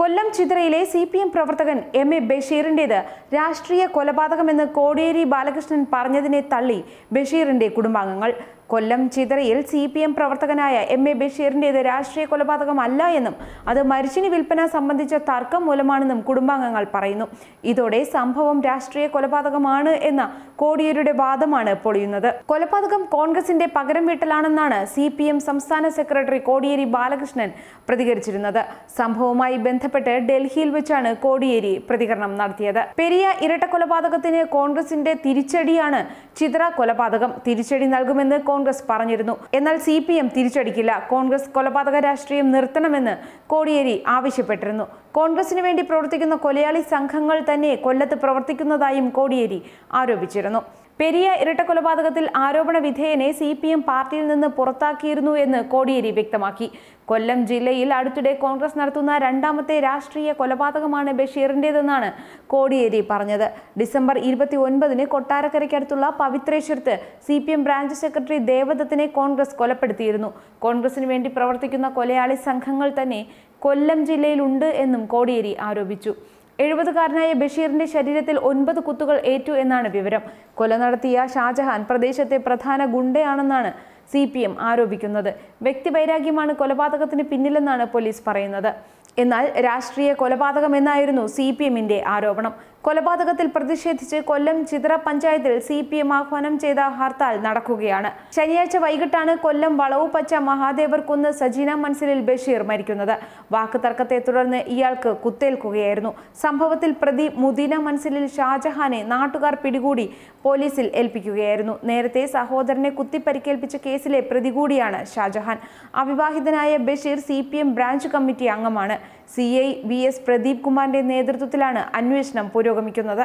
കൊല്ലം ചിതറയിലെ C P M പ്രവർത്തകൻ M A ബഷീറിന്റേത് രാഷ്ട്രീയ കൊലപാതകമെന്ന് കോടിയേരി ബാലകൃഷ്ണൻ പറഞ്ഞതിനെ തള്ളി ബഷീറിന്റെ കുടുംബാംഗങ്ങൾ. കൊല്ലം ചിതറയിൽ സി പി എം പ്രവർത്തകനായ എം എ ബഷീറിന്റേത് രാഷ്ട്രീയ കൊലപാതകമല്ല എന്നും അത് മരിച്ചിനി വിൽപ്പന സംബന്ധിച്ച തർക്കം മൂലമാണെന്നും കുടുംബാംഗങ്ങൾ പറയുന്നു. ഇതോടെ സംഭവം രാഷ്ട്രീയ കൊലപാതകമാണ് എന്ന കോടിയേരിയുടെ വാദമാണ് പൊളിയുന്നത്. കൊലപാതകം കോൺഗ്രസിന്റെ പകരം വീട്ടലാണെന്നാണ് സി പി എം സംസ്ഥാന സെക്രട്ടറി കോടിയേരി ബാലകൃഷ്ണൻ പ്രതികരിച്ചിരുന്നത്. സംഭവവുമായി ബന്ധപ്പെട്ട് ഡൽഹിയിൽ വെച്ചാണ് കോടിയേരി പ്രതികരണം നടത്തിയത്. പെരിയ ഇരട്ട കൊലപാതകത്തിന് കോൺഗ്രസിന്റെ തിരിച്ചടിയാണ് ചിത്ര കൊലപാതകം. തിരിച്ചടി നൽകുമെന്ന് കോൺഗ്രസ് പറഞ്ഞിരുന്നു. എന്നാൽ സി പി എം തിരിച്ചടിക്കില്ല. കോൺഗ്രസ് കൊലപാതക രാഷ്ട്രീയം നിർത്തണമെന്ന് കോടിയേരി ആവശ്യപ്പെട്ടിരുന്നു. കോൺഗ്രസിന് വേണ്ടി പ്രവർത്തിക്കുന്ന കൊലയാളി സംഘങ്ങൾ തന്നെ കൊല്ലത്ത് പ്രവർത്തിക്കുന്നതായും കോടിയേരി ആരോപിച്ചിരുന്നു. പെരിയ ഇരട്ട കൊലപാതകത്തിൽ ആരോപണ വിധേയനെ സി പി എം പാർട്ടിയിൽ നിന്ന് പുറത്താക്കിയിരുന്നു എന്ന് കോടിയേരി വ്യക്തമാക്കി. കൊല്ലം ജില്ലയിൽ അടുത്തിടെ കോൺഗ്രസ് നടത്തുന്ന രണ്ടാമത്തെ രാഷ്ട്രീയ കൊലപാതകമാണ് ബഷീറിന്റേതെന്നാണ് കോടിയേരി പറഞ്ഞത്. ഡിസംബർ ഇരുപത്തി ഒൻപതിന് കൊട്ടാരക്കരയ്ക്കടുത്തുള്ള പവിത്രേശ്വരത്ത് C P M branch secretary ദേവദത്തിനെ Congress കൊലപ്പെടുത്തിയിരുന്നു. കോൺഗ്രസിന് വേണ്ടി പ്രവർത്തിക്കുന്ന കൊലയാളി സംഘങ്ങൾ തന്നെ കൊല്ലം ജില്ലയിലുണ്ട് എന്നും കോടിയേരി ആരോപിച്ചു. എഴുപതുകാരനായ ബഷീറിന്റെ ശരീരത്തിൽ ഒൻപത് കുത്തുകൾ ഏറ്റു എന്നാണ് വിവരം. കൊല നടത്തിയ ഷാജഹാൻ പ്രദേശത്തെ പ്രധാന ഗുണ്ടയാണെന്നാണ് സി പി എം ആരോപിക്കുന്നത്. വ്യക്തിവൈരാഗ്യമാണ് കൊലപാതകത്തിന് പിന്നിലെന്നാണ് പോലീസ് പറയുന്നത്. എന്നാൽ രാഷ്ട്രീയ കൊലപാതകമെന്നായിരുന്നു സി പി എമ്മിന്റെ ആരോപണം. കൊലപാതകത്തിൽ പ്രതിഷേധിച്ച് കൊല്ലം ചിത്ര പഞ്ചായത്തിൽ സി പി എം ആഹ്വാനം ചെയ്ത ഹർത്താൽ നടക്കുകയാണ്. ശനിയാഴ്ച വൈകിട്ടാണ് കൊല്ലം വളവുപച്ച മഹാദേവർ കുന്ന് സജീന മൻസിലിൽ ബഷീർ മരിക്കുന്നത്. വാക്ക് തർക്കത്തെ തുടർന്ന് ഇയാൾക്ക് കുത്തേൽക്കുകയായിരുന്നു. സംഭവത്തിൽ പ്രതി മുദീന മൻസിലിൽ ഷാജഹാനെ നാട്ടുകാർ പിടികൂടി പോലീസിൽ ഏൽപ്പിക്കുകയായിരുന്നു. നേരത്തെ സഹോദരനെ കുത്തിപ്പരിക്കേൽപ്പിച്ച കേസിലെ പ്രതി കൂടിയാണ് ഷാജഹാൻ. അവിവാഹിതനായ ബഷീർ സി ബ്രാഞ്ച് കമ്മിറ്റി അംഗമാണ്. C I V S Pradeep കുമാറിന്റെ നേതൃത്വത്തിലാണ് അന്വേഷണം പുരോഗമിക്കുന്നത്.